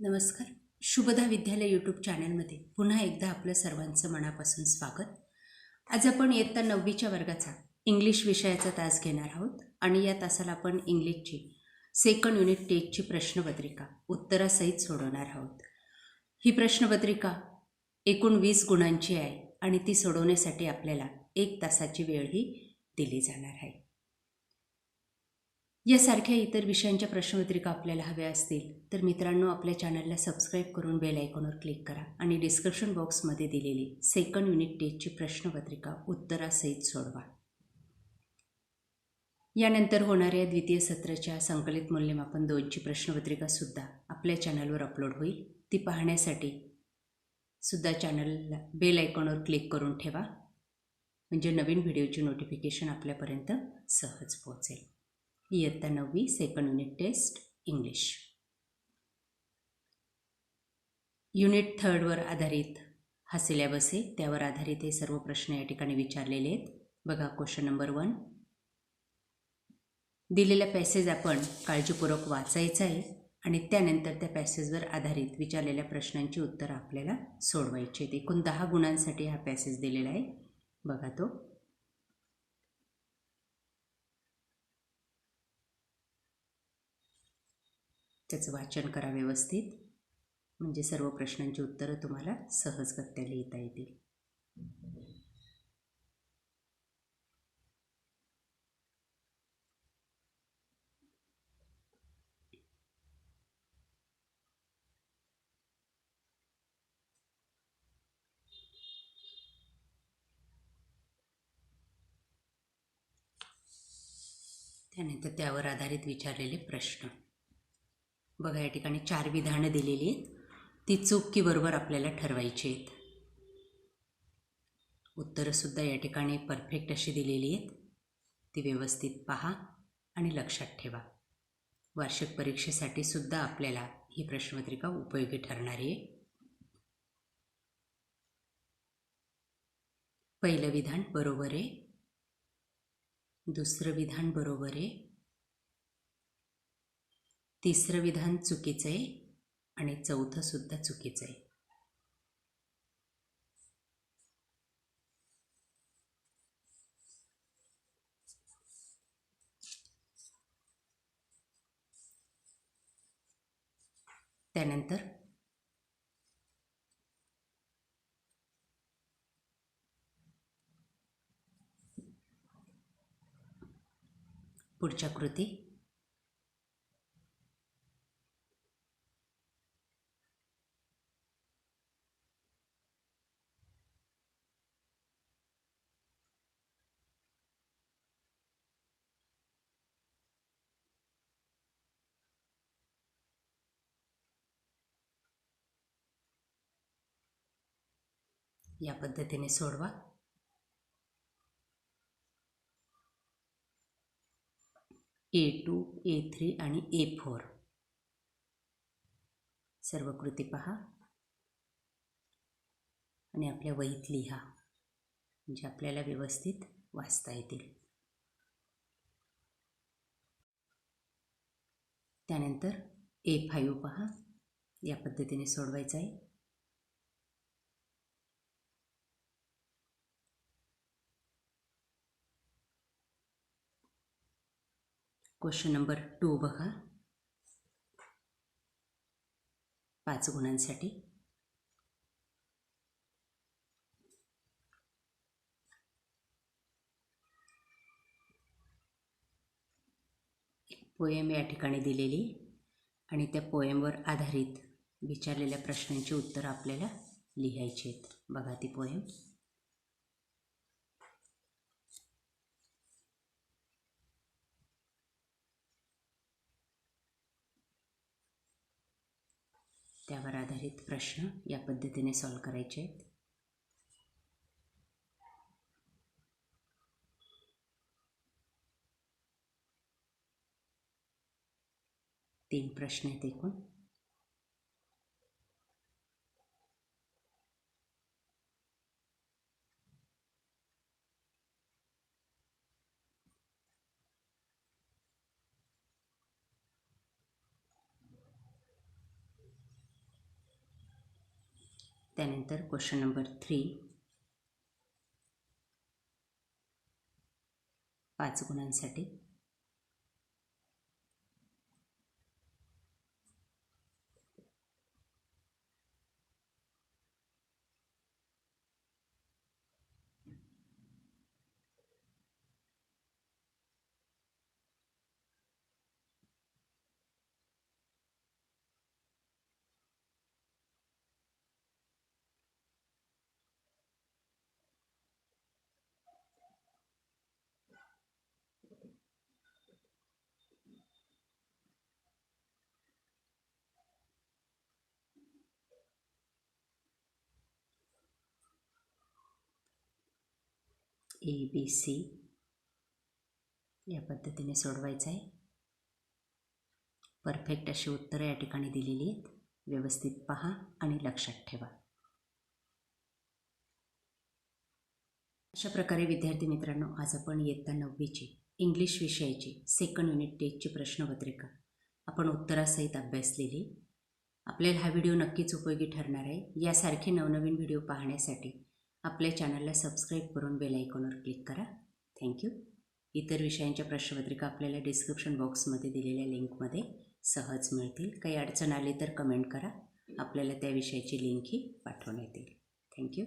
नमस्कार. शुभदा विद्यालय यूट्यूब चॅनलमध्ये पुन्हा एकदा आपलं सर्वांचं मनापासून स्वागत. आज आपण इयत्ता नववीच्या वर्गाचा इंग्लिश विषयाचा तास घेणार आहोत आणि या तासाला आपण इंग्लिशची सेकंड युनिट टेकची प्रश्नपत्रिका उत्तरासहित सोडवणार आहोत. ही प्रश्नपत्रिका एकूण वीस गुणांची आहे आणि ती सोडवण्यासाठी आपल्याला एक तासाची वेळही दिली जाणार आहे. यासारख्या इतर विषयांच्या प्रश्नपत्रिका आपल्याला हव्या असतील तर मित्रांनो आपल्या चॅनलला सबस्क्राईब करून बेल आयकॉनवर क्लिक करा आणि डिस्क्रिप्शन बॉक्समध्ये दिलेली सेकंड युनिट टेस्टची प्रश्नपत्रिका उत्तरासहित सोडवा. यानंतर होणाऱ्या द्वितीय सत्राच्या संकलित मूल्यमापन दोनची प्रश्नपत्रिका सुद्धा आपल्या चॅनलवर अपलोड होईल. ती पाहण्यासाठी सुद्धा चॅनलला बेल आयकॉनवर क्लिक करून ठेवा. म्हणजे नवीन व्हिडिओची नोटिफिकेशन आपल्यापर्यंत सहज पोहोचेल. इयत्ता नववी second unit test English unit थर्डवर आधारित हा सिलेबस आहे. त्यावर आधारित हे सर्व प्रश्न या ठिकाणी विचारलेले आहेत. बघा क्वेश्चन नंबर वन दिलेला पॅसेज आपण काळजीपूर्वक वाचायचा आहे आणि त्यानंतर त्या पॅसेजवर आधारित विचारलेल्या प्रश्नांची उत्तरं आपल्याला सोडवायची आहेत. एकूण दहा गुणांसाठी हा पॅसेज दिलेला आहे. बघा तो. त्याचं वाचन करा व्यवस्थित. म्हणजे सर्व प्रश्नांची उत्तरं तुम्हाला सहजगत्या लिहिता येतील. त्यानंतर त्यावर आधारित विचारलेले प्रश्न. बघा या ठिकाणी चार विधानं दिलेली आहेत. ती चूक की बरोबर आपल्याला ठरवायची आहेत. उत्तरंसुद्धा या ठिकाणी परफेक्ट अशी दिलेली आहेत. ती व्यवस्थित पहा आणि लक्षात ठेवा. वार्षिक परीक्षेसाठी सुद्धा आपल्याला ही प्रश्नपत्रिका उपयोगी ठरणारी आहे. पहिलं विधान बरोबर आहे. दुसरं विधान बरोबर आहे. तिसरं विधान चुकीचं आहे आणि चौथं सुद्धा चुकीचं आहे. त्यानंतर पुढच्या कृती या पद्धतीने सोडवा. ए टू ए थ्री आणि ए फोर सर्व कृती पहा. आणि आपल्या वहीत लिहा म्हणजे आपल्याला व्यवस्थित वाचता येतील. त्यानंतर ए फाईव्ह पहा. या पद्धतीने सोडवायचं आहे क्वेश्चन नंबर टू बघा. पाच गुणांसाठी. पोएम या ठिकाणी दिलेली आणि त्या पोएमवर आधारित विचारलेल्या प्रश्नांची उत्तरं आपल्याला लिहायची आहेत. बघा ती पोएम त्यावर आधारित प्रश्न या पद्धतीने सॉल्व करायचे आहेत. तीन प्रश्न आहेत एकूण. त्यानंतर क्वेश्चन नंबर थ्री पाच गुणांसाठी. ए बी सी या पद्धतीने सोडवायचं आहे. परफेक्ट अशी उत्तरं या ठिकाणी दिलेली आहेत. व्यवस्थित पहा आणि लक्षात ठेवा. अशा प्रकारे विद्यार्थी मित्रांनो आज आपण इयत्ता नववीची इंग्लिश विषयाची सेकंड युनिट टेस्टची प्रश्नपत्रिका आपण उत्तरासहित अभ्यासलेली आपल्याला हा व्हिडिओ नक्कीच उपयोगी ठरणार आहे. यासारखे नवनवीन व्हिडिओ पाहण्यासाठी आपल्या चॅनलला सबस्क्राईब करून बेल आयकॉनवर क्लिक करा. थँक्यू इतर विषयांच्या प्रश्नपत्रिका आपल्याला डिस्क्रिप्शन बॉक्समध्ये दिलेल्या लिंकमध्ये सहज मिळतील. काही अडचण आली तर कमेंट करा. आपल्याला त्या विषयाची लिंकही पाठवण्यात येईल. थँक्यू